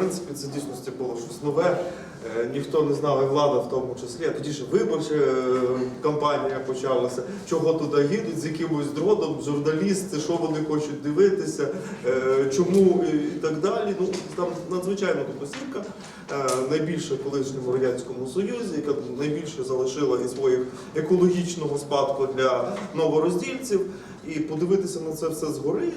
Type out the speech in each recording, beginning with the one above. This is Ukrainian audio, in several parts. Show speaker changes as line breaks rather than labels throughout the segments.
принципі, це дійсності було щось нове. Е, Ніхто не знав, і влада в тому числі. А тоді ж виборча е, кампанія почалася. Чого туди їдуть, з якимось дроном, журналісти, що вони хочуть дивитися, е, чому і так далі. Ну там надзвичайно посівка. Найбільше в колишньому радянському союзі, яка найбільше залишила і своїх екологічного спадку для новороздільців. І подивитися на це все згори.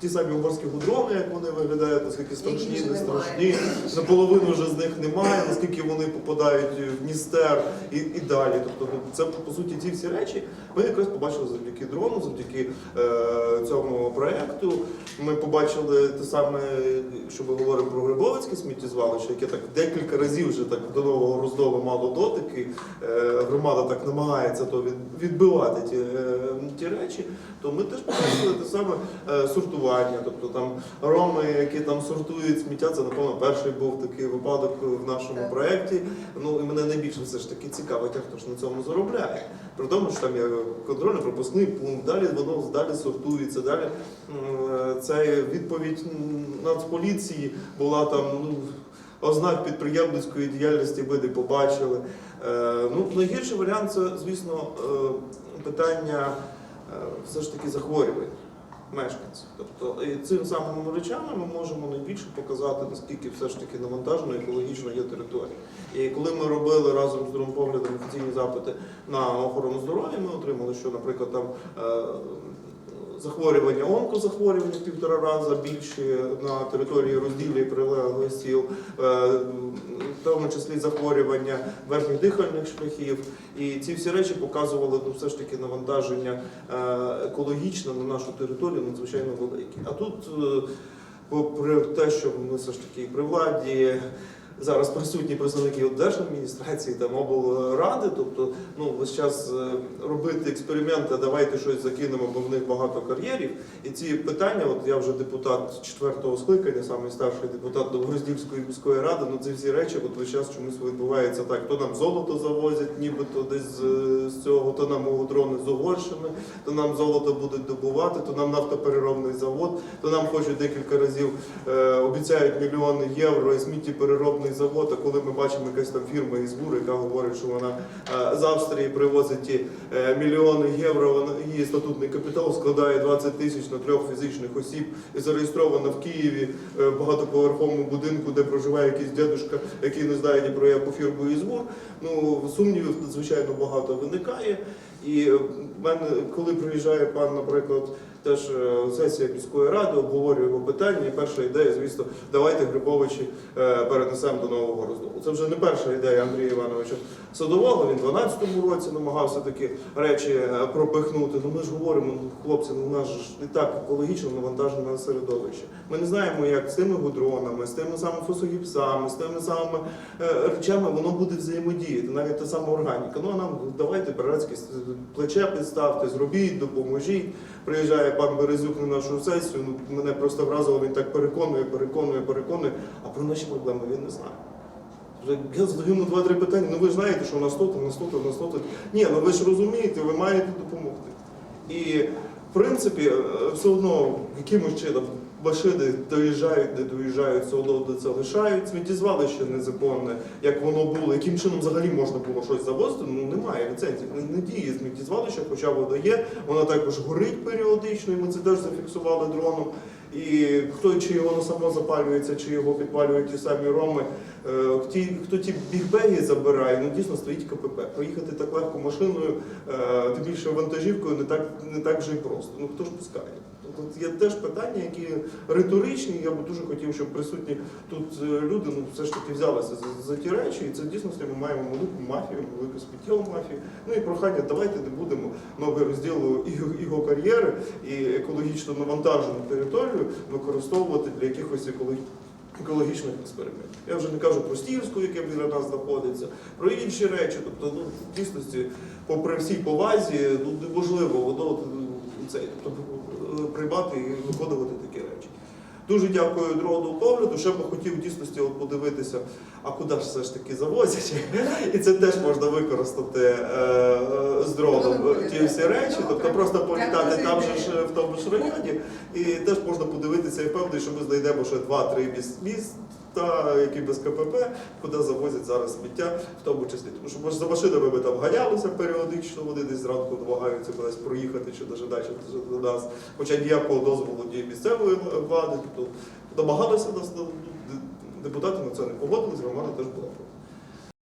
Ті самі угорські гудрони, як вони виглядають, наскільки страшні, не страшні. Наполовину вже з них немає, наскільки вони попадають в Дністер і, і далі. Тобто ну, це по суті ці всі речі. Ми якраз побачили завдяки дрону, завдяки е, цьому проєкту. Ми побачили те саме, якщо ми говоримо про Грибовицьке сміттєзвалище, яке так декілька разів вже так до нового роздолу мало дотики. Е, громада так намагається то від, відбивати ті, е, ті речі. То ми теж побачили те саме е, сортування. Тобто там роми, які там сортують сміття, це напевно перший був такий випадок в нашому проєкті. Ну і мене найбільше все ж таки цікавить, а хто ж на цьому заробляє. При тому, що там є контрольно-пропускний пункт, далі воно далі сортується, далі це відповідь Нацполіції була там. ну, Ознак підприємницької діяльності ми не побачили. Е, ну, найгірший варіант це, звісно, е, питання е, все ж таки захворювань мешканців. Тобто і цим самими речами ми можемо найбільше показати, наскільки все ж таки навантажено екологічно є територія. І коли ми робили разом з другим поглядом офіційні запити на охорону здоров'я, ми отримали, що, наприклад, там. Захворювання, онкозахворювання в півтора рази більші на території розділля і прилеглих сіл, е, в тому числі захворювання верхніх дихальних шляхів. І ці всі речі показували ну, все ж таки навантаження е, екологічне на нашу територію надзвичайно велике. А тут, е, попри те, що ми все ж таки при владі. Зараз присутні представники держадміністрації та облради, тобто ну весь час е, робити експерименти, давайте щось закинемо, бо в них багато кар'єрів. І ці питання, от я вже депутат четвертого скликання, самий старший депутат Новгороздільської міської ради. Ну ці всі речі, от весь час чомусь відбувається так. То нам золото завозять, нібито десь з, з цього, то нам дрони з Угорщини, то нам золото будуть добувати, то нам нафтопереробний завод, то нам хочуть декілька разів е, обіцяють мільйони євро і сміттєпереробний завод. А коли ми бачимо якась там фірма із ГУР, яка говорить, що вона е, з Австрії привозить ті е, мільйони євро, її статутний капітал складає 20 тисяч на трьох фізичних осіб і зареєстрована в Києві е, в багатоповерховому будинку, де проживає якийсь дядюшка, який не знає ні про яку фірму із ГУР. Ну сумнівів звичайно багато виникає. І в мене, коли приїжджає пан, наприклад, теж е, сесія міської ради, обговорюємо питання. І перша ідея, звісно, давайте Грибовичі е, перенесемо до нового роздолу. Це вже не перша ідея Андрія Івановича Садового. Він в 12-му році намагався такі речі е, пропихнути. Ну ми ж говоримо, ну, хлопці, ну у нас ж і так екологічно навантажене середовище. Ми не знаємо, як з тими гудронами, з тими самими фосогіпсами, з тими самими речами воно буде взаємодіяти, навіть та сама органіка. Ну а нам давайте братське плече підставте, зробіть, допоможіть. Приїжджає пан Березюк на нашу сесію. Ну мене просто вразило, він так переконує, переконує, переконує. А про наші проблеми він не знає. Я задаю йому два-три питання. Ну ви ж знаєте, що у нас то, у нас тут, у нас тут. Ні, ну ви ж розумієте, ви маєте допомогти. І в принципі, е, все одно якимось чином машини доїжджають, не доїжджають, все одно де це лишають. Сміттєзвалище незаконне, як воно було, яким чином взагалі можна було щось завозити, ну немає ліцензії, не, не діє сміттєзвалище, хоча воно є, воно також горить періодично, і ми це теж зафіксували дроном. І хто чи воно само запалюється, чи його підпалюють ті самі роми, е, ті, хто ті бігбеги забирає, ну дійсно стоїть КПП. Проїхати так легко машиною, е, тим більше вантажівкою, не так не так вже й просто. Ну хто ж пускає? Тут є теж питання, які риторичні. Я би дуже хотів, щоб присутні тут е, люди ну все ж таки взялися за, за ті речі, і це дійсно ми маємо велику мафію, велику спіттєву мафію. Ну і прохання, давайте не будемо новий розділ його, кар'єри і екологічно навантажену територію використовувати для якихось екологічних. Екологічних експериментів. Я вже не кажу про Стіївську, яке біля нас знаходиться, про інші речі. Тобто, ну, в дійсності, попри всій повазі, ну, неможливо воно цей, тобто, е, приймати і виконувати такі речі. Дуже дякую дрону погляду. Ще би хотів в дійсності от подивитися, а куди ж все ж таки завозять. І це теж можна використати е, е, з дроном ті всі речі. Тобто просто політати там же ж в тому ж районі. І теж можна подивитися і певний, що ми знайдемо ще два-три міс- міста, які без КПП, куди завозять зараз сміття, в тому числі. Тому що за машинами ми там ганялися періодично, вони десь зранку намагаються кудись проїхати чи навіть далі до нас. Хоча ніякого дозволу ні місцевої влади, тобто намагалися нас ну, депутати на це не погодились, громада теж була проти.